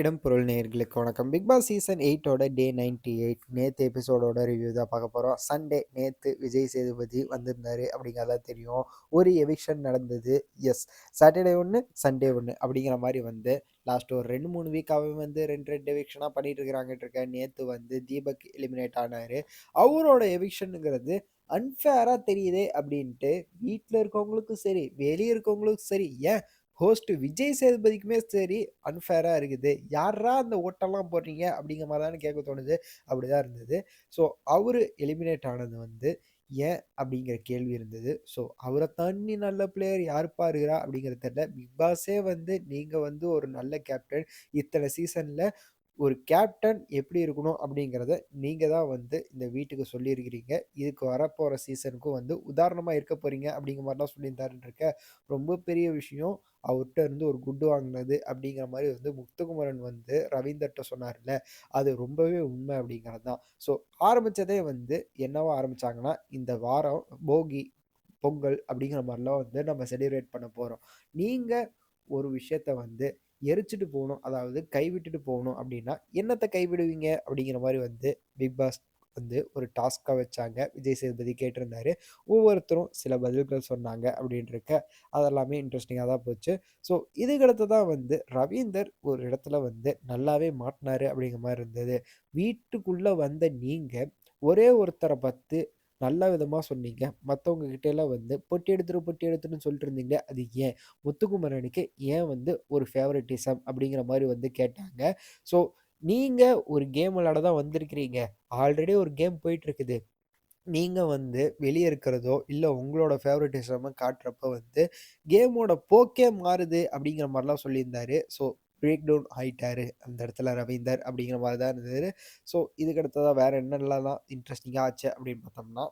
இடம் பொருள் நேயர்களுக்கு வணக்கம். பிக் பாஸ் சீசன் எயிட்டோட டே நைன்டி எயிட். நேற்று எபிசோடோட ரிவ்யூ தான் பார்க்க போகிறோம் சண்டே நேற்று விஜய் சேதுபதி வந்திருந்தாரு அப்படிங்கிறதா தெரியும். ஒரு எவிக்ஷன் நடந்தது. எஸ் சாட்டர்டே ஒன்று சண்டே ஒன்று அப்படிங்கிற மாதிரி வந்து லாஸ்ட் ஒரு ரெண்டு மூணு வீக்காகவே வந்து ரெண்டு ரெண்டு எவிக்ஷனாக பண்ணிட்டு இருக்கிறாங்கட்டு இருக்க நேற்று வந்து தீபக் எலிமினேட் ஆனார். அவரோட எவிக்ஷனுங்கிறது அன்ஃபேராக தெரியுதே அப்படின்ட்டு வீட்டில் இருக்கவங்களுக்கும் சரி வெளியே இருக்கவங்களுக்கும் சரி ஏன் ஹோஸ்ட் விஜய் சேதுபதிக்குமே சரி அன்ஃபேராக இருக்குது. யாரா அந்த ஓட்டெல்லாம் போடுறீங்க அப்படிங்கிற மாதிரி தானே கேட்க தோணுது. அப்படி தான் இருந்தது. ஸோ அவர் எலிமினேட் ஆனது வந்து ஏன் அப்படிங்கிற கேள்வி இருந்தது. ஸோ அவரை தாண்டி நல்ல பிளேயர் யாருப்பா இருக்கிறா அப்படிங்கிறது தெரியல. பிக் பாஸே வந்து நீங்கள் வந்து ஒரு நல்ல கேப்டன் இத்தனை சீசனில் ஒரு கேப்டன் எப்படி இருக்கணும் அப்படிங்கிறத நீங்கள் தான் வந்து இந்த வீட்டுக்கு சொல்லியிருக்கிறீங்க. இதுக்கு வரப்போகிற சீசனுக்கும் வந்து உதாரணமாக இருக்க போகிறீங்க அப்படிங்கிற மாதிரிலாம் சொல்லியிருந்தாருன்னு இருக்க. ரொம்ப பெரிய விஷயம். அவர்கிட்ட இருந்து ஒரு குட்டு வாங்கினது அப்படிங்கிற மாதிரி வந்து முத்துக்குமரன் வந்து ரவீந்தர்கிட்ட சொன்னார்ல அது ரொம்பவே உண்மை அப்படிங்கிறது தான். ஸோ ஆரம்பித்ததே வந்து என்னவோ ஆரம்பித்தாங்கன்னா இந்த வாரம் போகி பொங்கல் அப்படிங்கிற மாதிரிலாம் வந்து நம்ம செலிப்ரேட் பண்ண போகிறோம் நீங்கள் ஒரு விஷயத்த வந்து எரிச்சிட்டு போகணும் அதாவது கைவிட்டுட்டு போகணும் அப்படின்னா என்னத்தை கைவிடுவீங்க அப்படிங்கிற மாதிரி வந்து பிக் பாஸ் வந்து ஒரு டாஸ்க்காக வச்சாங்க. விஜய் சேதுபதி கேட்டிருந்தாரு. ஒவ்வொருத்தரும் சில பதில்கள் சொன்னாங்க அப்படின்றக்க அதெல்லாமே இன்ட்ரெஸ்டிங்காக தான் போச்சு. ஸோ இதுக்கடுத்து தான் வந்து ரவீந்தர் ஒரு இடத்துல வந்து நல்லாவே மாட்டினாரு அப்படிங்கிற மாதிரி இருந்தது. வீட்டுக்குள்ளே வந்த நீங்கள் ஒரே ஒருத்தரை பார்த்து நல்ல விதமாக சொன்னீங்க. மற்றவங்க கிட்டேலாம் வந்து பொட்டி எடுத்துரு பொட்டி எடுத்துருன்னு சொல்லிட்டு இருந்தீங்க அது ஏன்? முத்துக்குமரனுக்கு ஏன் வந்து ஒரு ஃபேவரட்டிசம் அப்படிங்கிற மாதிரி வந்து கேட்டாங்க. ஸோ நீங்கள் ஒரு கேம் விளாட தான் வந்திருக்கிறீங்க. ஆல்ரெடி ஒரு கேம் போயிட்டுருக்குது. நீங்கள் வந்து வெளியே இருக்கிறதோ இல்லை உங்களோட ஃபேவரட்டிசமை காட்டுறப்ப வந்து கேமோட போக்கே மாறுது அப்படிங்கிற மாதிரிலாம் சொல்லியிருந்தாரு. ஸோ பிரேக் டவுன் ஆகிட்டாரு அந்த இடத்துல ரவீந்தர் அப்படிங்கிற மாதிரி தான் இருந்தது ஸோ இதுக்கடுத்ததான் வேறு என்னென்னலாம் இன்ட்ரெஸ்டிங்காக ஆச்சு அப்படின்னு பார்த்தோம்னா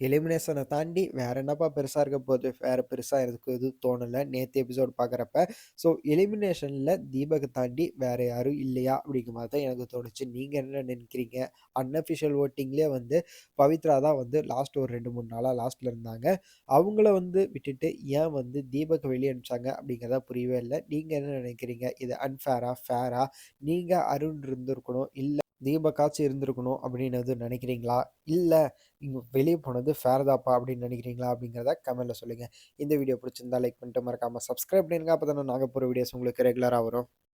எலிமினேஷனை தாண்டி வேற என்னப்பா பெருசாக இருக்க போகுது? வேற பெருசாக எனக்கு எதுவும் தோணலை. நேற்று எபிசோட் பார்க்குறப்ப ஸோ எலிமினேஷனில் தீபகை தாண்டி வேற யாரும் இல்லையா? அப்படிங்கிற மாதிரி தான் எனக்கு தோணுச்சு. நீங்கள் என்ன நினைக்கிறீங்க? அன்அஃபிஷியல் ஓட்டிங்லேயே வந்து பவித்ரா தான் வந்து லாஸ்ட் ஒரு ரெண்டு மூணு நாளாக லாஸ்ட்டில் இருந்தாங்க. அவங்கள வந்து விட்டுட்டு ஏன் வந்து தீபக் வெளியே அனுப்பிச்சாங்க? அப்படிங்கிறத புரியவே இல்லை. நீங்கள் என்ன நினைக்கிறீங்க? இது அன்ஃபேரா ஃபேரா நீங்கள் அருண் இருந்திருக்கணும். இல்லை தீபக்காச்சும் இருந்திருக்கணும் அப்படின்னு நினைக்கிறீங்களா? இல்லை இங்கே வெளியே போனது ஃபேர்தாப்பா அப்படின்னு நினைக்கிறீங்களா? அப்படிங்கிறத கமெண்ட்டில் சொல்லுங்கள் இந்த வீடியோ பிடிச்சிருந்தா லைக் பண்ணிட்டு மறக்காமல் சப்ஸ்கிரைப் பண்ணிடுங்க அப்போ தானே நாங்கள் போகிற வீடியோஸ் உங்களுக்கு ரெகுலராக வரும்.